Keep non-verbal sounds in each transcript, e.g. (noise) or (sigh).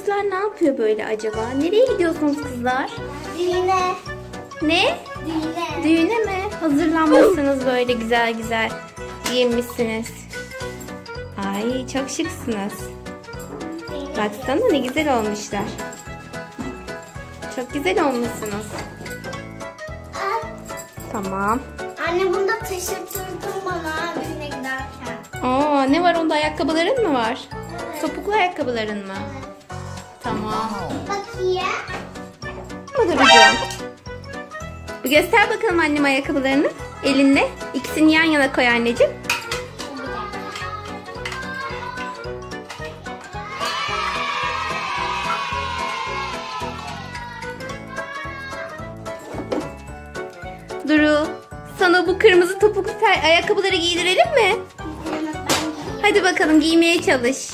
kızlar ne yapıyor böyle acaba? Nereye gidiyorsunuz kızlar? Düğüne. Ne? Düğüne. Düğüne mi? Hazırlanmışsınız böyle güzel güzel. Giyinmişsiniz. Ay çok şıksınız. Baksana ne güzel olmuşlar. Çok güzel olmuşsunuz. Aa, Tamam. Anne bunu da taşırtırdın bana düğüne giderken. Aa ne var onda ayakkabıların mı var? Topuklu ayakkabıların mı? Tamam. Bakayım. Duracağım. Bir göster bakalım annem ayakkabılarını. Elinde. İkisini yan yana koy anneciğim. Duru, sana bu kırmızı topuklu ayakkabıları giydirelim mi? Hadi bakalım giymeye çalış.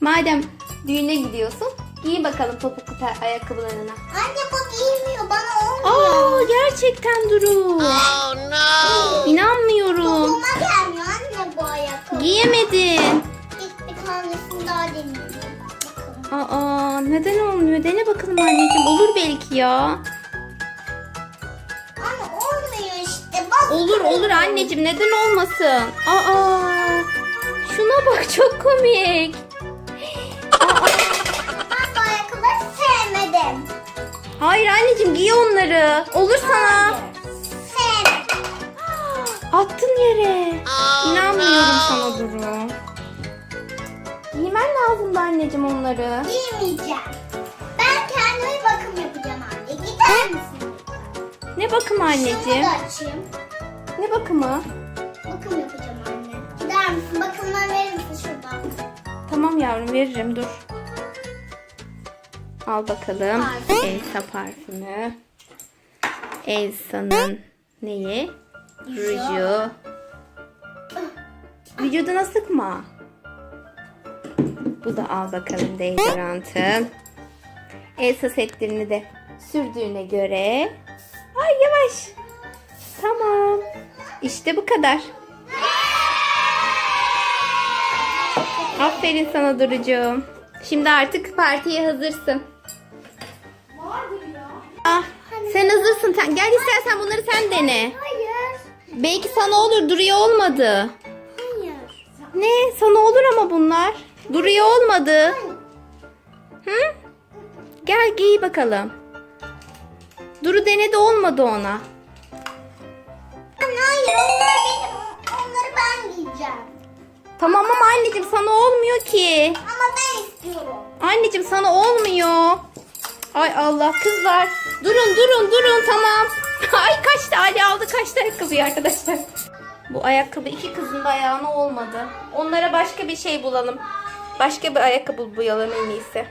Madem düğüne gidiyorsun, giy bakalım topuklu ayakkabılarını. Anne bak giymiyor bana olmuyor. Aa, gerçekten Duru. İnanmıyorum. Koluma gelmiyor anne bu ayakkabı. Giyemedin. İlk bir tanesini daha. Bakalım. Aa, neden olmuyor? Dene bakalım anneciğim. Olur belki ya. Anne olmuyor işte. Bak. Olur olur anneciğim. Neden olmasın? Aa, şuna bak çok komik. Anneciğim giy onları. Olur sana. Attın yere. İnanmıyorum sana Duru. Giymen lazımdı anneciğim onları. Giymeyeceğim. Ben kendime bakım yapacağım anne. Gider misin? Ne bakımı Şunu anneciğim? da açayım. Ne bakımı? Bakım yapacağım anne. Gider misin? Bakımdan verir misin şuradan? Tamam yavrum veririm dur. Al bakalım. Elsa parfümü. Elsa'nın neyi? Ruju. Vücuduna sıkma. Bu da al bakalım deodorantın. Elsa setlerini de sürdüğüne göre. Ay yavaş. Tamam. İşte bu kadar. Aferin sana Durucuğum. Şimdi artık partiye hazırsın. Ah, sen hazırsın. Sen- Gel istersen bunları sen dene. Hayır. Belki sana olur. Duru'ya olmadı. Hayır. Ne? Sana olur ama bunlar. Duru'ya olmadı. Hı? Gel giy bakalım. Duru denedi olmadı ona. Anne hayır onlar benim. Onları ben giyeceğim. Tamam ama anneciğim sana olmuyor ki. Ama ben istiyorum. Anneciğim sana olmuyor. Ay Allah kızlar. Durun durun durun tamam. (laughs) Ay kaçtı Ali aldı kaçtı ayakkabıyı arkadaşlar. Bu ayakkabı iki kızın da ayağına olmadı. Onlara başka bir şey bulalım. Başka bir ayakkabı buyalım en iyisi.